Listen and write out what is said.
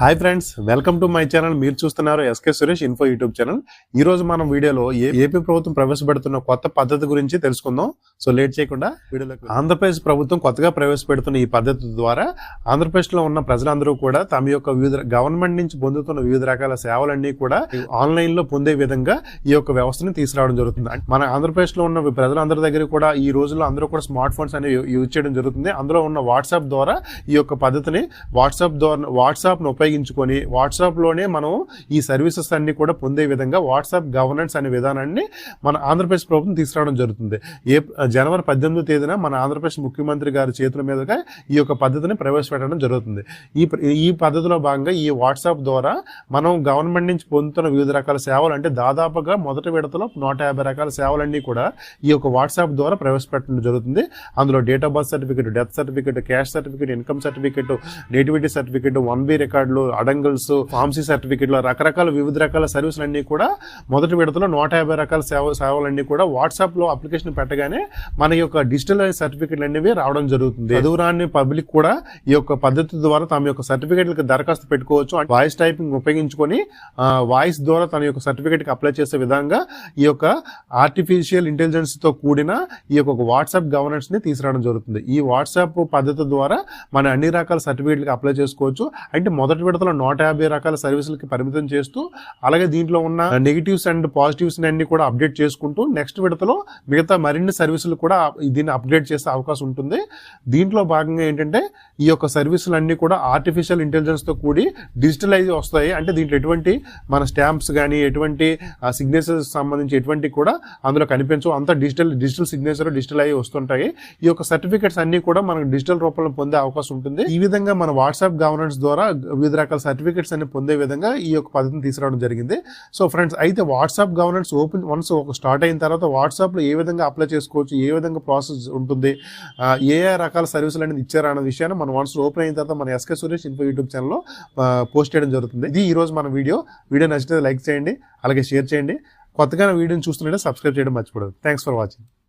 Hi friends welcome to my channel. మీరు చూస్తున్నారు SK Suresh info YouTube channel. ఈ రోజు మనం వీడియోలో ఏ- ఏపీ ప్రభుత్వం ప్రవేశపెడుతున్న కొత్త పద్ధతి గురించి తెలుసుకుందాం. సో లేట్ చేయకుండా వీడియోలోకి ఆంధ్రప్రదేశ్ ప్రభుత్వం కొత్తగా ప్రవేశపెడుతున్న ఈ పద్ధతి ద్వారా ఆంధ్రప్రదేశ్లో ఉన్న ప్రజలందరూ కూడా తమ యొక్క వివిధ గవర్నమెంట్ నుంచి పొందుతున్న వివిధ రకాల సేవలన్నీ కూడా ఆన్లైన్లో పొందే విధంగా ఈ యొక్క వ్యవస్థను తీసుకురావడం జరుగుతుంది. మన ఆంధ్రప్రదేశ్లో ఉన్న ప్రజలందరి దగ్గర కూడా ఈ రోజుల్లో అందరూ కూడా స్మార్ట్ ఫోన్స్ అనేవి యూజ్ చేయడం జరుగుతుంది. అందులో ఉన్న వాట్సాప్ ద్వారా ఈ యొక్క పద్ధతిని వాట్సాప్ ద్వారా వాట్సాప్ ఉపయోగించి ఉపయోగించుకొని వాట్సాప్లోనే మనం ఈ సర్వీసెస్ అన్ని కూడా పొందే విధంగా వాట్సాప్ గవర్నెన్స్ అనే విధానాన్ని మన ఆంధ్రప్రదేశ్ ప్రభుత్వం తీసుకురావడం జరుగుతుంది. ఏ జనవరి పద్దెనిమిదో తేదీన మన ఆంధ్రప్రదేశ్ ముఖ్యమంత్రి గారి చేతుల మీదుగా ఈ యొక్క పద్ధతిని ప్రవేశపెట్టడం జరుగుతుంది. ఈ ఈ పద్ధతిలో భాగంగా ఈ వాట్సాప్ ద్వారా మనం గవర్నమెంట్ నుంచి పొందుతున్న వివిధ రకాల సేవలు అంటే దాదాపుగా మొదటి విడతలో నూట యాభై రకాల సేవలన్నీ కూడా ఈ యొక్క వాట్సాప్ ద్వారా ప్రవేశపెట్టడం జరుగుతుంది. అందులో date of birth certificate death certificate cash certificate income certificate nativity certificate one B రికార్డులు అడంగల్స్ ఫార్మసీ సర్టిఫికెట్లు రకరకాల వివిధ రకాల సర్వీసులు అన్ని కూడా మొదటి విడతలో నూట యాభై రకాల సేవ సేవలన్నీ కూడా వాట్సాప్లో అప్లికేషన్ పెట్టగానే మన యొక్క డిజిటల్ సర్టిఫికెట్లు అనేవి రావడం జరుగుతుంది. చదువురాని పబ్లిక్ కూడా ఈ యొక్క పద్ధతి ద్వారా తమ యొక్క సర్టిఫికెట్లకు దరఖాస్తు పెట్టుకోవచ్చు. వాయిస్ టైపింగ్ ఉపయోగించుకొని వాయిస్ ద్వారా తన యొక్క సర్టిఫికేట్కి అప్లై చేసే విధంగా ఈ యొక్క ఆర్టిఫిషియల్ ఇంటెలిజెన్స్తో కూడిన ఈ యొక్క వాట్సాప్ గవర్నెన్స్ని తీసుకురావడం జరుగుతుంది. ఈ వాట్సాప్ పద్ధతి ద్వారా మన అన్ని రకాల సర్టిఫికెట్లకు అప్లై చేసుకోవచ్చు. అంటే మొదటి విడతలో నూట యాభై రకాల సర్వీసులకి పరిమితం చేస్తూ అలాగే దీంట్లో ఉన్న నెగిటివ్స్ అండ్ పాజిటివ్స్ అన్ని కూడా అప్డేట్ చేసుకుంటూ నెక్స్ట్ విడతలో మిగతా మరిన్ని సర్వీసులు కూడా దీన్ని అప్డేట్ చేసే అవకాశం ఉంటుంది. దీంట్లో భాగంగా ఏంటంటే ఈ యొక్క సర్వీసులు అన్ని కూడా ఆర్టిఫిషియల్ ఇంటెలిజెన్స్తో కూడి డిజిటలైజ్ వస్తాయి. అంటే దీంట్లో ఎటువంటి మన స్టాంప్స్ కానీ ఎటువంటి సిగ్నేచర్స్ సంబంధించి ఎటువంటి కూడా అందులో కనిపించవు. అంతా డిజిటల్ డిజిటల్ సిగ్నేచర్ డిజిటల్ అయ్యి వస్తుంటాయి. ఈ యొక్క సర్టిఫికెట్స్ అన్ని కూడా మనకు డిజిటల్ రూపంలో పొందే అవకాశం ఉంటుంది. ఈ విధంగా మన వాట్సాప్ గవర్నెన్స్ ద్వారా వివిధ రకాల సర్టిఫికెట్స్ అన్ని పొందే విధంగా ఈ యొక్క పద్ధతిని తీసుకురావడం జరిగింది. సో ఫ్రెండ్స్ అయితే వాట్సాప్ గవర్నెన్స్ ఓపెన్ వన్స్ ఒక స్టార్ట్ అయిన తర్వాత వాట్సాప్లో ఏ విధంగా అప్లై చేసుకోవచ్చు ఏ విధంగా ప్రాసెస్ ఉంటుంది ఏ ఏ రకాల సర్వీసులు అనేది ఇచ్చారా అన్న విషయాన్ని మనం వన్స్ ఓపెన్ అయిన తర్వాత మన ఎస్కే సురేష్ ఇన్ఫో యూట్యూబ్ ఛానల్లో పోస్ట్ చేయడం జరుగుతుంది. ఇది ఈరోజు మన వీడియో. వీడియో నచ్చితే లైక్ చేయండి అలాగే షేర్ చేయండి. కొత్తగా వీడియోని చూస్తుంటే సబ్స్క్రైబ్ చేయడం మర్చిపోవద్దు. Thanks for watching